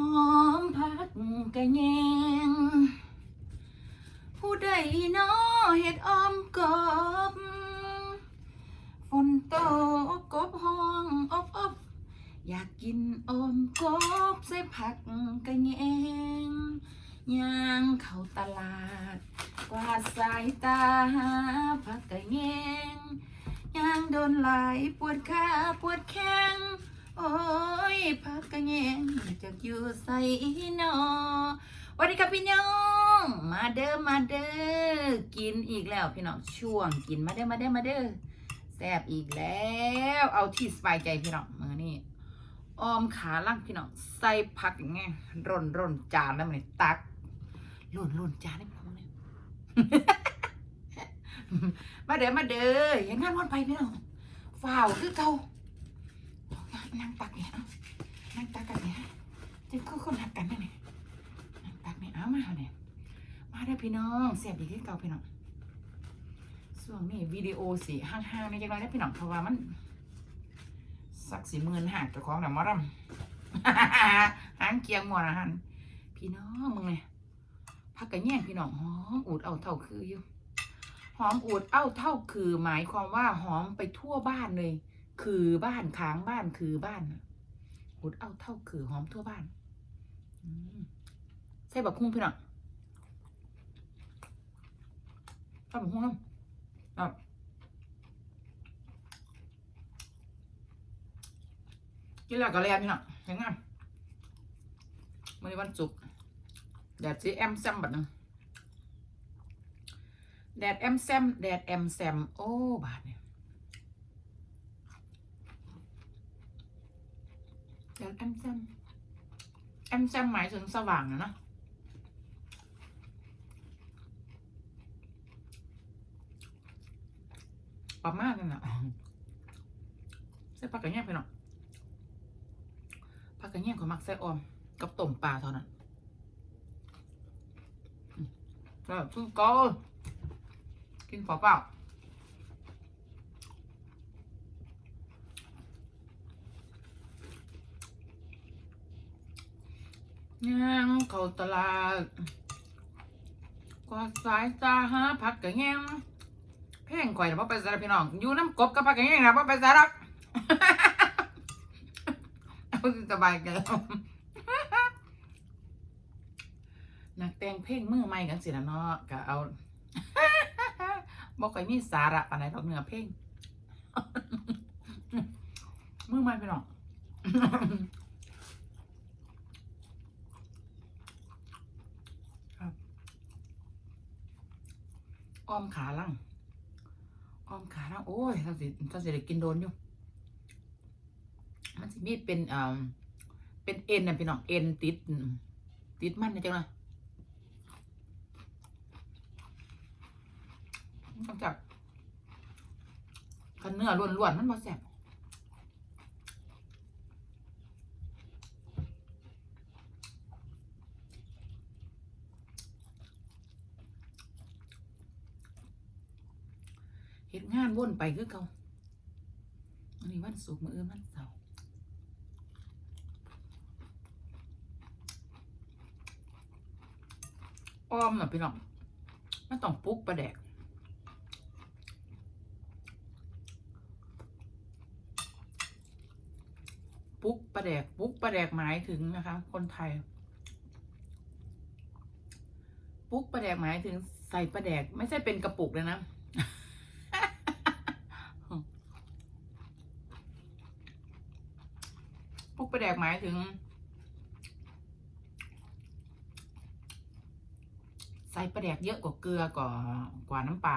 อมพักกะแยง ผู้ใดน้อเฮ็ดออมกบฝนตกกบห้องอบอบอยากกินออมกบใส่ผักกะแยงย่างเข้าตลาด กวาดสายตาหาผักกะแยงย่างโดนไหลปวดขาปวดแข้ง โอ้ยพักกะแยงจะอยู่ใส่นอวัสดีครับพี่น้อง มาเด้อมาเด้อกินอีกแล้วพี่น้องช่วงกินมาเด้อมาเด้อมาเด้อแซ่บอีกแล้ว เอาที่สบายใจพี่น้องมือนี่ออมขาล่างพี่น้องใส่ผักอย่างเงี้ยร่นร่นจานแล้วมันตักร่นร่นจานให้ผมเนี่ยมาเด้อมาเด้อย่างงั้นวันไปพี่น้องฝ่าวคือเก่า นั่งตักเนี่ยเอานั่งตักกันเนี่ยจะคือคนหักกันนั่นเนี่ยนั่งตักเนี่ยเอามาเอาเนี่ยมาเด้อพี่น้องเสียบดีที่เก่าพี่น้องส่วนนี้วิดีโอสีห้างๆในจังไรได้พี่น้องเพราะว่ามันสักสี่หมื่นหักเจ้าของแต่ะมอรำหางเกียงหมดนะฮันพี่น้องมึงเนี่ยพักกันแย่งพี่น้องหอมอูดเอาเท่าคืออยู่หอมอูดเอ้าเท่าคือหมายความว่าหอมไปทั่วบ้านเลย คือบ้านค้างบ้านคือบ้านน่ะอุดเอาเท่าคือหอมทั่วบ้านใส่บักคุ้งพี่น้องใส่บักคุ้งน้ำอะกินแล้วก็เรียนพี่น้องเห็นงมวันนี้วันศุกร์แดดซีแอมแซมบัดนึงแดดแอมแซมแดดแอมแซมโอ้บาทเนี่ย แดดแอมแซมแอมแซมหมายถึงสว่างนะเนอะประมาณนั้นนะใส่ผักกระเทียมไปหน่อยผักกระเทียมของมักใส่ออม กับต้มป ลาเท่านั้นอืมแล้วคือก็กินเปล่าๆย่างเขาตลาดกวาดสายตาหาผักกะแยงแพงข่อยนะพ่อไปสารพี่น้อง อยู่น้ำกบกับผักกะแยงนะพ่อไปสารักเอาสบายกันนักแต่งเพลงมือใหม่กันสินะเนาะก็เอาบอกไอ้มีสาระปานไหนดอกเนื้อเพลงมือใหม่พี่น้อง อ้อมขาล่างอ้อมขาล่างโอ้ยถ้าสิถ้าสิได้กินโดนอยู่มันสิมีเป็นเอ่อเป็นเอ็นนะพี่น้องเอ็นติด ติดมันนะจังเลยต้องจับคันเนื้อล้วนๆมันบ่แสบ งานวนไปคือเก่าอันนี้วันศุกร์มื้ออื่นวันเสาร์อ้อมน่ะพี่น้องมันต้องปลุกประแดกปุ๊กประแดกปุ๊กประแดกหมายถึงนะคะ คนไทย ปุ๊กประแดกหมายถึงใส่ประแดกไม่ใช่เป็นกระปุกเลยนะ ปุกประแดกหมายถึง ใส่ประแดกเยอะกว่าเกลือกว่ากว่าน้ำปลา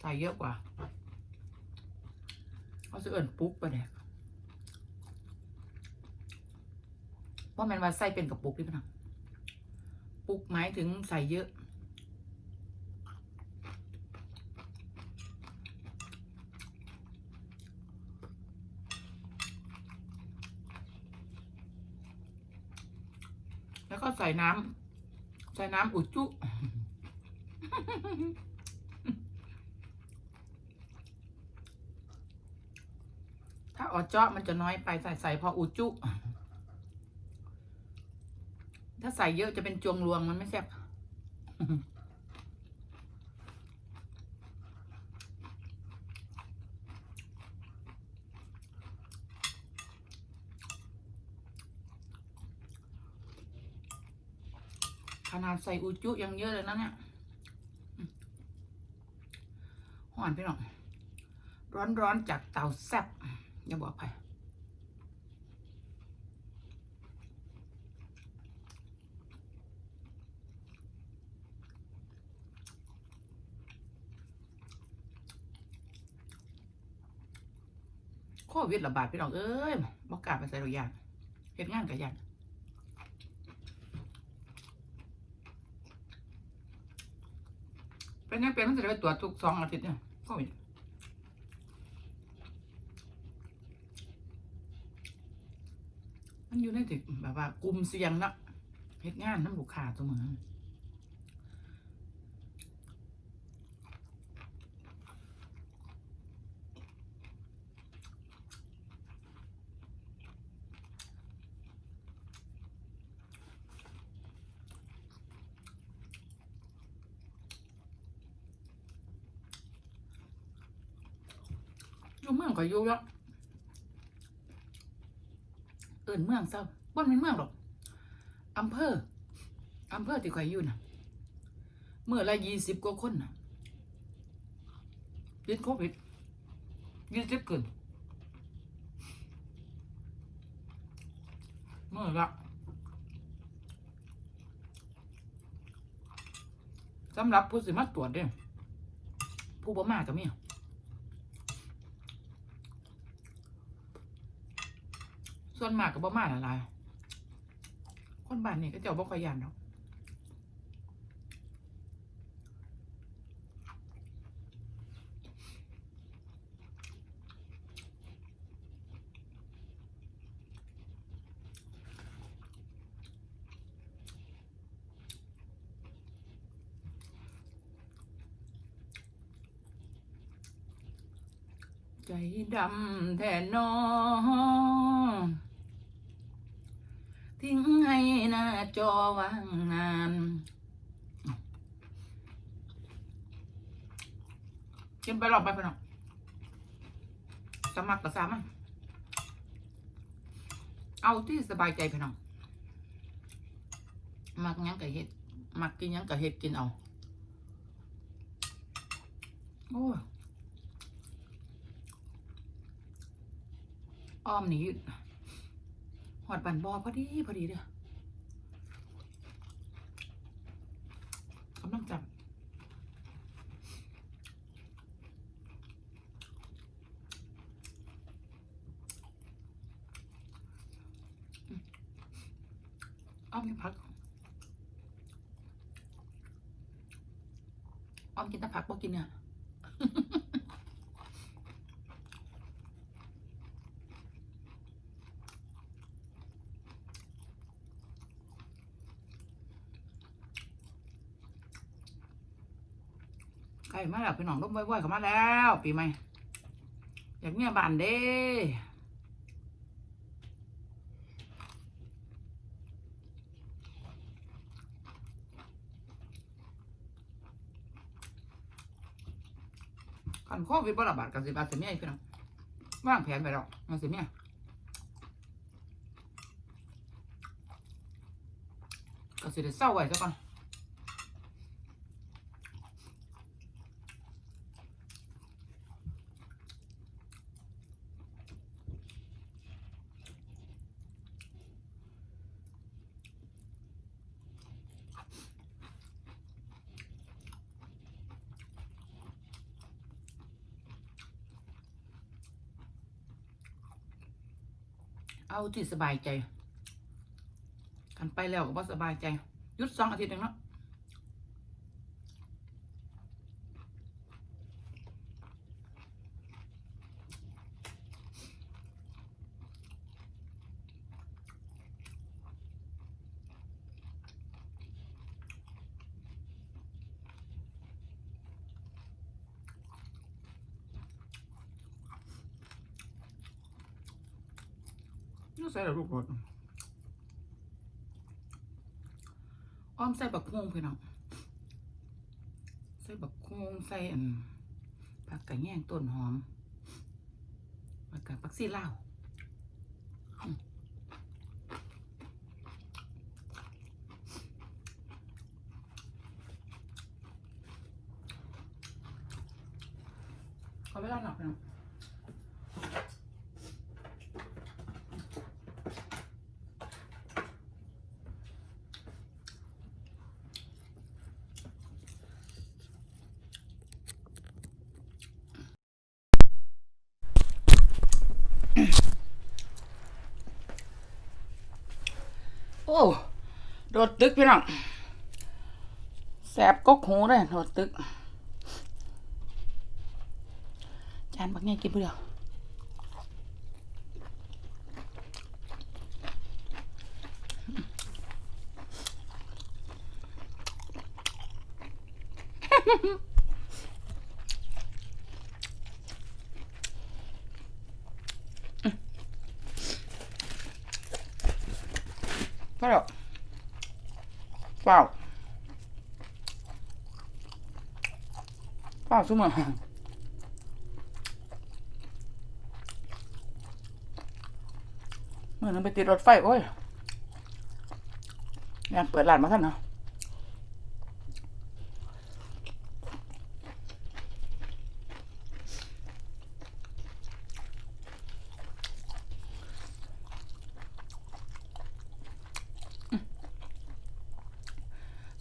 ใส่เยอะกว่าเขาจะเอิ่นปุ๊กประแดกว่ามันว่าใส่เป็นกระปุกดิพี่น้องปุกหมายถึงใส่เยอะ แล้วก็ใส่น้ำใส่น้ำอุจจุ ถ้าออเจาะมันจะน้อยไปใส่ใส่พออุจจุ ถ้าใส่เยอะจะเป็นจวงรวงมันไม่แซ่บ ขนาดใส่อุจุยังเยอะเลยนะเนี่ยหวานพี่น้องร้อนๆจากเตาแซ่บอย่าบอกใครโควิดระบาดพี่น้องเอ้ยบอกกล้าไปใส่ตัวอย่างเหตุงานกับอย่าง เป็นยังเป็นมันจะได้ไปตรวจทุกสองอาทิตย์เนี่ยก็มีมันอยู่ในถึงแบบว่ากลุ่มเสี่ยงเนาะเฮ็ดงานน้ำบุกค้าตัวเหมือน อยู่เมืองก็อยู่แล้วเอินเมืองเศร้าบ่เป็นเมืองหรอกอำเภออำเภอที่ข่อยอยู่น่ะเมื่อละยี่สิบกว่าคนน่ะติดโควิดยี่สิบเกินเมื่อละสำหรับผู้สิมาตรวจเด้อผู้บ่มาก็มี ส่วนมากก็บ่มาหลายๆคนบ้านนี่ก็เจ้าบ่ค่อยยานดอกใจดำแทนน้อง ทิ้งให้หน้าจอว่างงานกินไปหรอกไปไปหรอกสมัครกับสามันเอาที่สบายใจไปหน้องมักยังกับเห็ดมักกินยังกับเห็ดกินเอา โอ้อ้อมนี่ หอดบันบอพอดี พอดีเด้อกำลังจับอืมอ้อมกินผักอ้อมกินแต่ผักบ่กินเนี่ย ใกล้มาแล้วพี่น้องร่มว้อยๆเข้ามาแล้ว ปีใหม่อยากเมียบ้านเด้คันโควิดบ่ระบาดกันสิบาทสิเมียพี่น้องวางแผนไปแล้วมาสิเมียก็สิได้เศร้าไว้ซะก่อน เอาที่สบายใจกันไปแล้วก็บ่สบายใจหยุดสองอาทิตย์หนึ่งเนาะ นี่ใส่แล้วลูกรถอ้อมใส่บักฮวงพี่น้องใส่บักฮวงใส่อันผักกระแยงต้นหอมแล้วก็ผักซีเลาวอืมขอเวลาหน่อยพี่น้อง โอ้โดดตึกพี่น้องแสบกกหูเลยโดดตึก จานบักไงกินเพื่อก็ แล้วเปล่าเปล่าซุ่มอะเมื่อนั้นไปติดรถไฟ โอ้ยยังเปิดร้านมาท่านเนาะ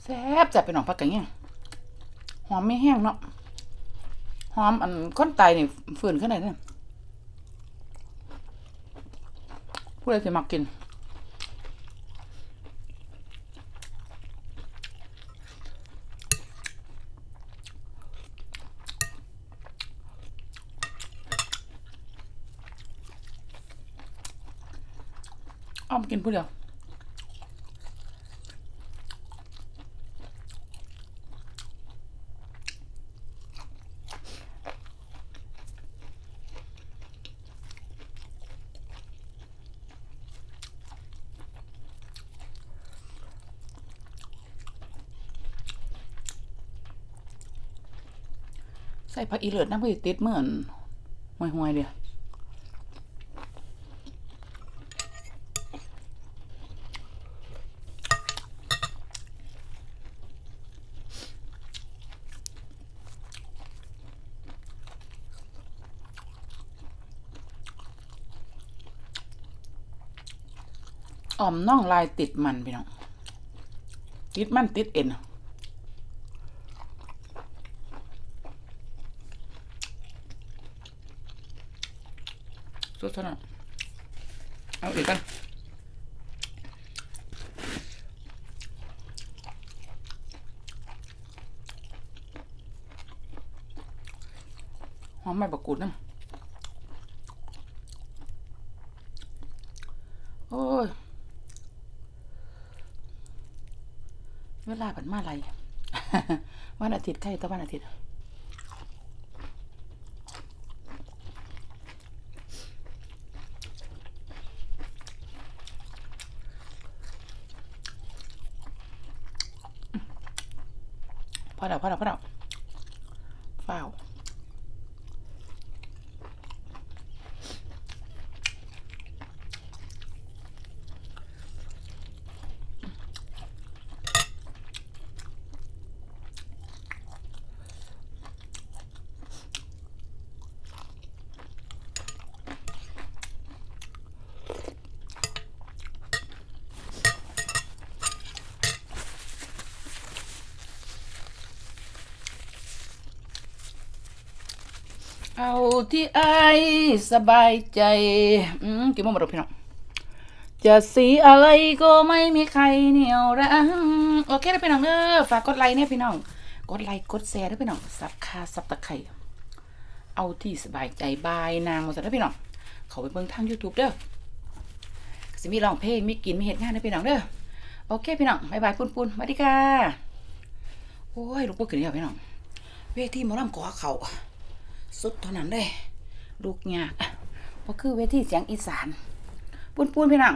แซ่บจัดไปหนองพักกันเนี่ยหอมไม่แห้งเนาะหอมอันก้นไตนี่ฝืนขึ้นไหนเนี่ยผู้ใดสิมักกินอ้อมกินผู้เดียว ส่ผักอีเลิศน้ำผักอีติดเหมือนห่วยห่วยๆเดียวอ่อมน่องลายติดมันพี่น้อง ติดมันติดเอ็น สุดเท่านั้นเอาอีกกันหอมใบบักกูดนะโอ้ย เวลาเป็นมาอะไรวันอาทิตย์ใกล้ตะวันอาทิตย์ พอแล้วพอแล้วพอแล้วฝ้าว เอาที่ไอสบายใจ อืมกี่โมงมาดูพี่น้อง จะสีอะไรก็ไม่มีใครเหนียวรั้งโอเคนะพี่น้องเออฝากกดไลค์เนี่ยพี่น้อง กดไลค์กดแชร์ด้วยพี่น้อง สับคาสับตะไคร่เอาที่สบายใจบายนางมาสักนะพี่น้อง เขาไปเบิ่งทาง YouTube เด้อสิมีร้องเพลงมีกินมีเหตุงานนะพี่น้องเด้อ โอเคพี่น้องบายบายปุนปุนสวัสดีค่ะ โอ้ยลูกพวกขึ้นแล้วพี่น้อง เวทีมอลำก่อเขา สุดเท่านั้นเลยลูกยากเพราะคือเวทีเสียงอีสานปุ้นปุนพี่น้อง